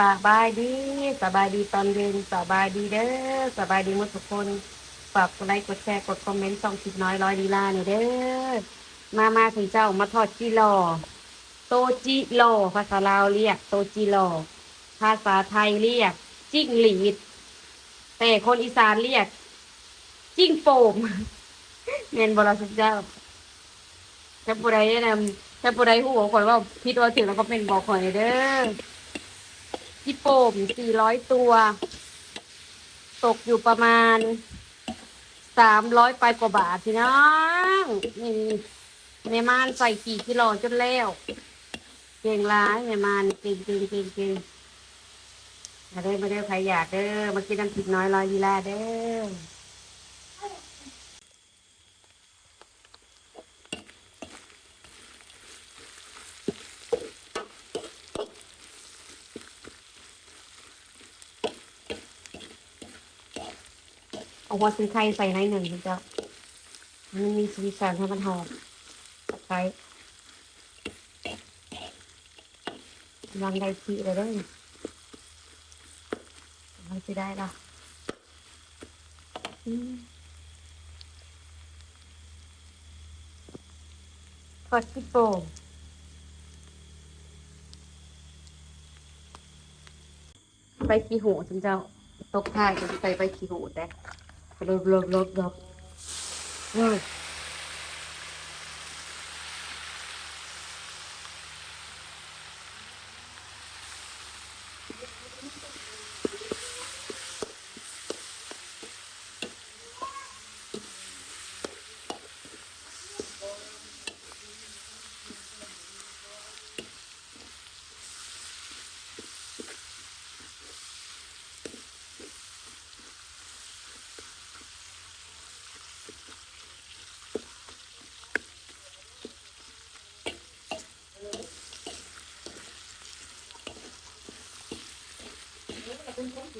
สบายดีสบายดีตอนเย็นสบายดีเด้อสบายดีหมดทุกคนฝากกดไลค์กดแชร์กดคอมเมนต์ส่องคิดน้อยร้อยดีลาเนี่อยเด้อมามาถึงเจ้ามาทอดจีรอโตจิโลภาษาลาวเรียก โตจิโลภาษาไทยเรียก จิ้งหรีด แต่คนอีสานเรียก จิ้งโป่มเงินบรสุเจ้าถ้าผู้ใดแนะนำถ้าผู้ใดหูข่อยว่าพิดว่าถึงแล้วก็เป็นบอกข่อยเด้อ จิโป่ม400ตัว ตกอยู่ประมาณ300ไปกว่าบาทพี่น้องนี่แม่มานใส่กี่กิโลจนแล้วเก่งร้ายแม่มานเก่งเก่งเก่งเก่งมาเด้อมาเด้อใครอยากเด้อมากินน้ำพริกน้อยลอยยีลาเด้อ เอาหัวซื้อไข่ใส่ในหนึ่งมันจะมันมีสีสันให้มันหอมตะไคร้วางได้ทีเลยด้อเราจะได้ละทอดที่โป่งไปขี้หูจังเจ้าตกท้ายก็สิใส่ไปขี้หูแต่ ลบลบล บลบ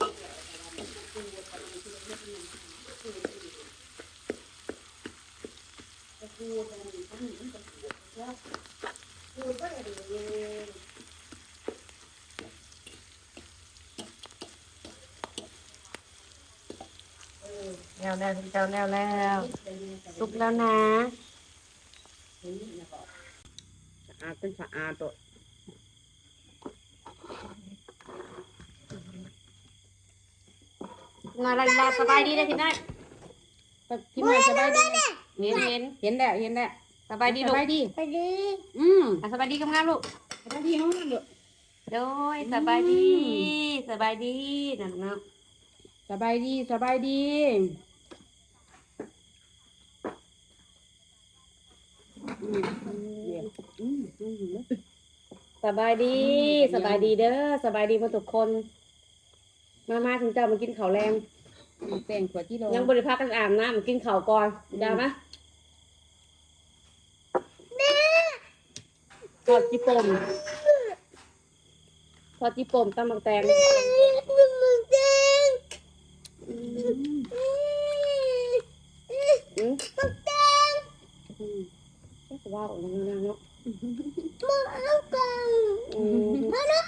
เฮ้ยแล้วแล้วเจ้าแล้วแล้วสุกแล้วนะ สะอาดเป็นสะอาดตัว นายลาสบายดีเลยพี่นายพี่นายสบายดีเลยเห็นเห็นเห็นแล้วเห็นแล้วสบายดีลูกสบายดีไปดีอืมอะสบายดีกำงามลูกสบายดีน้องนั่นเด้อโดยสบายดีสบายดีนั่นเนาะสบายดีสบายดีอืมอืมสบายดีสบายดีเด้อสบายดีหมาทุกคน มามาถึงเจ้ามากินข้าวแรงแป้งขวดที่เรายังบริพักกันอาบน้ำกินข้าวก่อนเดี๋ยวมะทอดจิปมทอดจิปมตำบักแตงมึงเด้ง อืม มึงเด้ง อืมก็ว่าออกมาแล้วเนาะ มึงเอากัน อืม มาเนาะ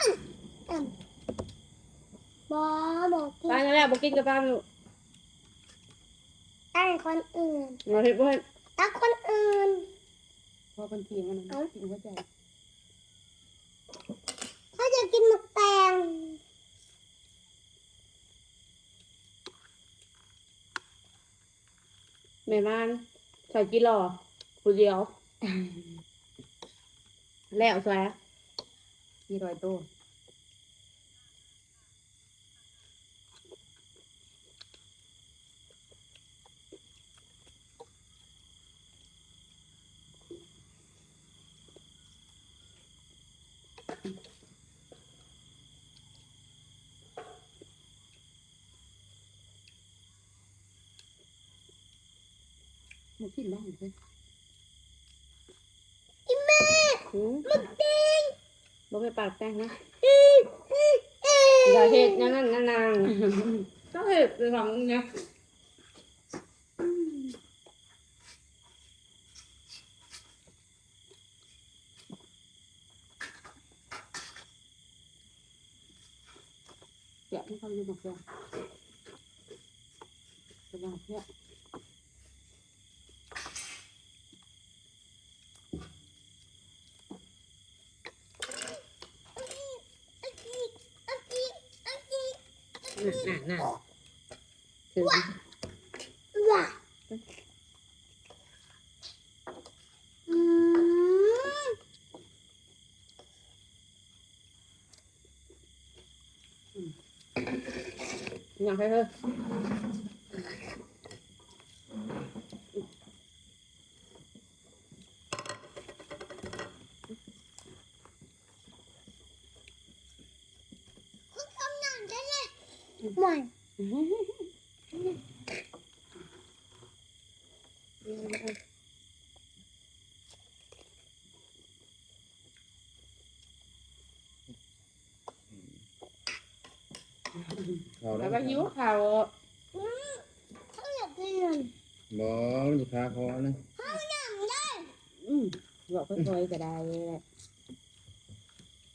บอบอกกิ ไปนกันแล้วบอกกินกับป้าลูกตั้งคนอื่นมาเห็นเพื่อนตั้งคนอื่นพอเป็นทีมันนะกินหัวใจถ้าจะกินหมึกแตงแม่บ้านใส่กิโลผู้เดียว แล้วใส่มีรอยโต มันกินบ้างเลยกินแม่หืมหมึกแดงบ่ไปปากแป้งนะอืมอืมอืมอย่าเห็ดนั่นนั่นนั่นนางก็เห็ดไปฝังเนี่ย แกะไม่เข้าอยู่หมดเลยกำลังเพื่อ น่ะน่ะน่ะถึง ว้าอืม ยังให้เธอ คุณทำงานได้เลยไม่ เขา แล้ว แล้ว ก็ หิวข่าวเขาอยากกินบ่มันจะพาคอนะอืมบอกค่อยๆก็ได้แหละ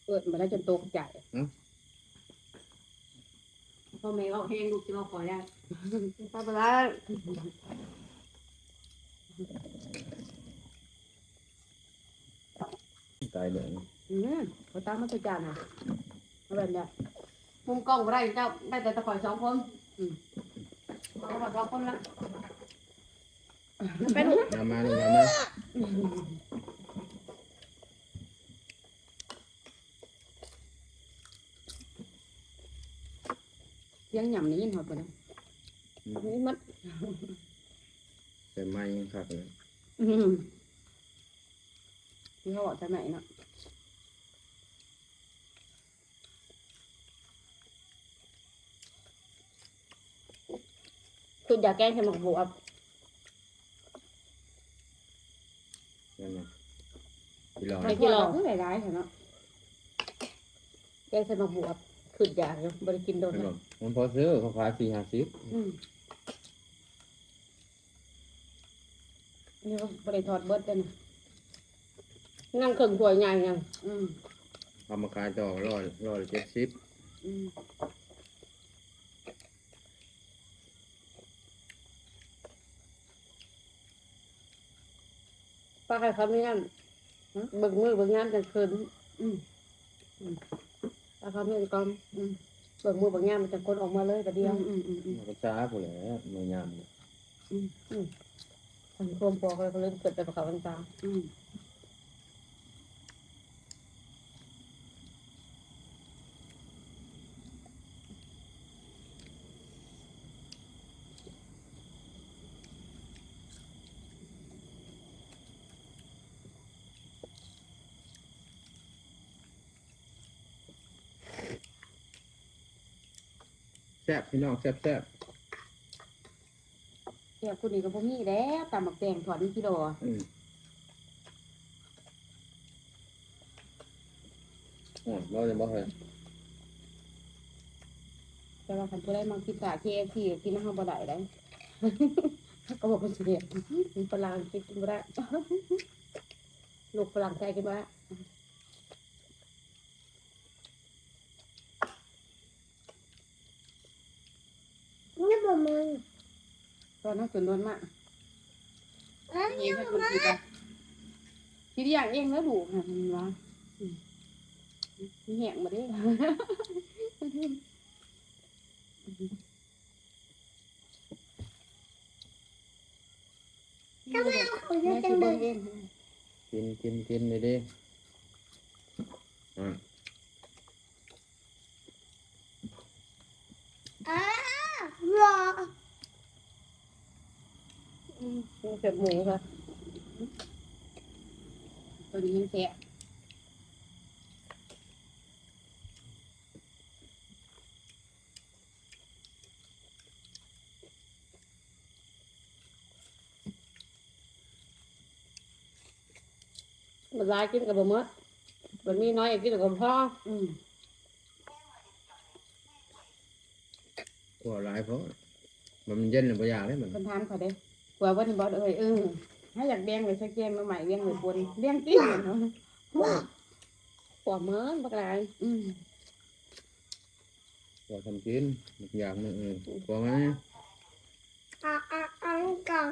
เปิดมาแล้วจนโตกใจพ่อแม่เอาแห้งลูกจะมาขอได้ไปไปละตายเดือดอืมเขาตามมาตัวจานอะเอาแบบเนี้ย มุมกล้องบ่ได้เจ้าได้แต่ตะข่อยสองคนอืมเอาข่อยสองคนละไปลูกมามาลูกมามาเสียงหย่ำนี้ยินหอดไปนะนี่มันแต่ไม่ยังคักเลยอืมที่เขาบอกจะไหนเนาะ คืออยากแกล้งให้หมกบวบนั่นน่ะพี่รอไอ้ที่เราคือหลายๆเนาะแกล้งให้หมกบวบคืออยากอยู่บริกินโดนมันนะบอกมันพอซื้อเขาขายสี่ห้าสิบอืมนี่ก็บริทอดเบิดเลยนะนั่งเครื่องถ้วยใหญ่ยังอืม เอามาขายต่อร้อยร้อยเจ็ดสิบอืม ป้าใครเขาไม่งั้นเบิ่งมือเบิ่งงานกลางคืนอืมป้าเขาไม่กอมอืมเบิ่งมือเบิ่งงานมันจะคนออกมาเลยแต่เดียวอืมอืมอืมก็ช้าผู้แหละมือยามสังคมพอเขาเลยเกิดแต่ประเขาต่างอื ซ่บพี่น้องแซ่บแซ่บแค่คนนี้ก็บ่มีแล้วตำหมักแตงถอดนี่กิโลอืมอ๋อเราจะบอกเลยแต่ว่าคันผู้ใดมักพิซซ่า KFC ก็กินน้ำห้าบ่ได้ได้ ก็บอกว่าเสียมีฝรั่งกินบ่ได้ ลูกฝรั่งใจกินบ่ได้ นี่บ่มึง ตอ นนั้นจนโดนมากแล้วเองให้คนคิดอะคิดอย่างเองแล้วลูกค่ะมันว่าอืมมีแหงมาเด้ทำไมเอาของเยแม่อะจัสิงเลเบิ่ยงเองกินกินกินเลยดิอ่าอ้าวรอ ๆอืมเก็บหมูค่ะตัวนี้ยังแสะมันร้ายกินกับบะมดมันมีน้อยกินกับพ่ออืมกลัวหลายเพราะมันเย็นหรือเปล่าอยากเลยมันคนถามเขาเด้ กว่าวันนี้บอกเอ้ยเออถ้าอยากแบ่งไว้สักแกงมาใหม่แบ่งไว้ปนแบ่งติ้งเนาะปวดเหมือนบักหลายอืมกลัวทำกินอีกอย่างหนึงเออกลัวไหมอะอะอะก่อน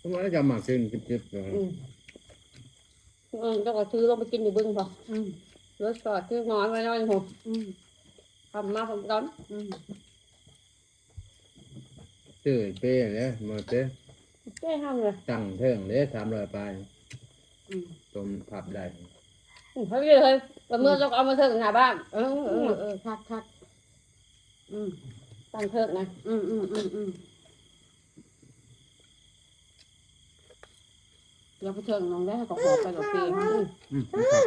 ทำไมจะหมักกินจิบๆเลยอืมอืมเจ้าก็ซื้อลงไปกินอยู่บึ้งพออืมรถสอดซื้อน้อยไว้น้อยหกอืมทำมาผมร้อนอืม ซื้อเป้เลยมาเป้เจ้ห้างเลยตั้งเทิงเลยสามร้อยปลายอืมต้มผับได้อืมเขาเรียกเลยประเมื่อเราก็เอามาเถิงหาบ้านเออเออเออคักคักอืมตั้งเถิงนะอืมอืมอืมอืมเดี๋ยวไปเถิงน้องได้ก็ขอไปกับเปย์อืมอืมมันผับ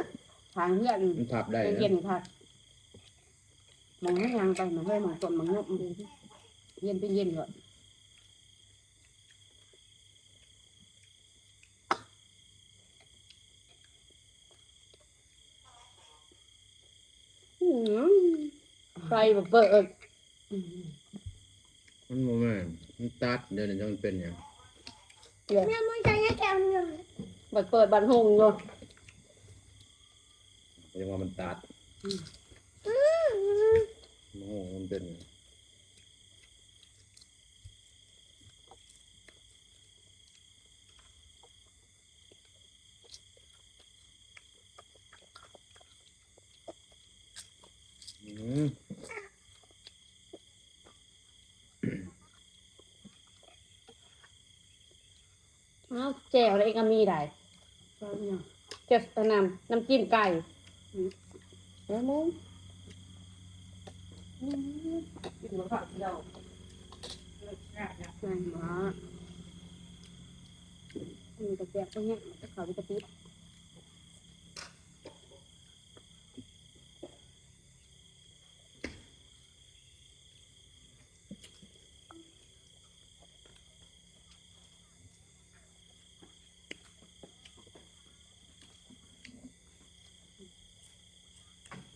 ทางเพื่อนมันผับได้ไปนะเย็นค่ะมองไม่ยังไปมันให้มองต้นมันยกเย็นเป็นเย็นก่อน อืม ไฟแบบเปิดอืมมันโมแม่นมันตัดเดี๋ยวนี้จะมันเป็นอย่างแม่มึงจะยังแกมอยู่เปิดเปิดบันหงอยู่เรียกว่ามันตัดอืมโอ้โหมันเป็นอย่างอืม อ้าวแจ่วอะไรก็มีได้ก็เนี่ยเจ็ดน้ำน้ำจิ้มไก่แล้วมุ้งกินหมูผัดเดียวเลิกแรกนะแรงมากมีกระเจี๊ยบตรงเนี้ยเขามีกระติ๊บ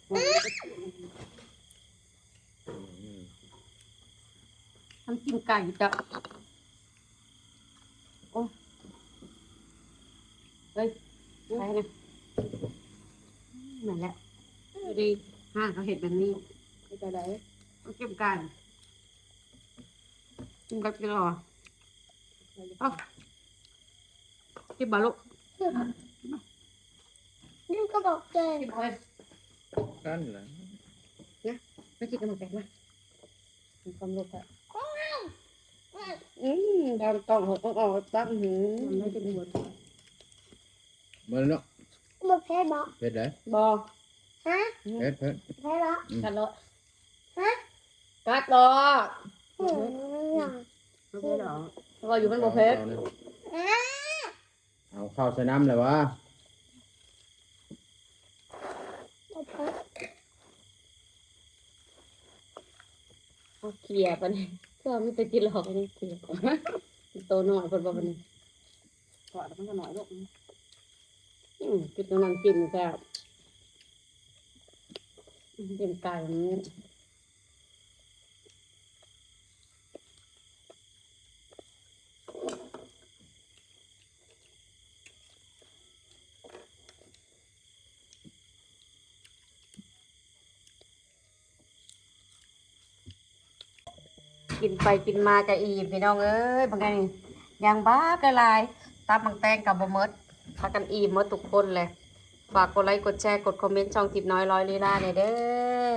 อืมน้ำจิ้มไก่จ้ะโอ้เฮ้ยใช่นะนั่นแหละดูดีห้างเขาเห็ดแบบนี้ไม่ไปไหนต้องเก็บกันกินกับกินหรอเอ้ากินบาลุนี่ก็บอกเจนกินไป กันเหรอไม่กินกันหมดแกงนะมีความรู้ค่ะอืมดาวต้องหกต้องออกตั้งหืมมันไม่เป็นหัวมาเนาะบอกแพ้บอกเผ็ดเลยบอฮะเผ็ดเผ็ดแพ้บอกกัดเลาะฮะกัดเลาะอืมไม่ใช่หรอเราอยู่มันโบเพชรอานี่อะเอาข้าวใส่น้ำเลยวะ บอกแพ้ เอาเขี่ยไปเลยเพื่อไม่ไปกินหรอกอันนี้เขี่ยโตหน่อยคนบอกวันนี้ก่อนแล้วมันก็หน่อยลูกอืมกินตัวน้ำจิ้มแซ่บจิ้มไก่ กินไปกินมากะอีพี่น้องเอ้ยบางไงยังบ้ากระลายตาบางแตงกับบะเมิดพากันอีมมดทุกคนเลย ฝากกดไลค์กดแชร์กดคอมเมนต์ช่องทิปน้อยร้อยลีลาเนี่ยเด้อ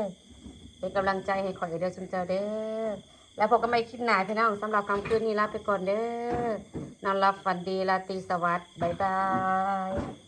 เป็นกำลังใจให้ข่อยเด้อชุนเจ้าเด้อแล้วพบกันใหม่คลิปหน้าพี่น้องสำหรับคำคืนนี้ลาไปก่อนเด้อนอนรับฝันดีราตรีสวัสดิ์บ๊ายบาย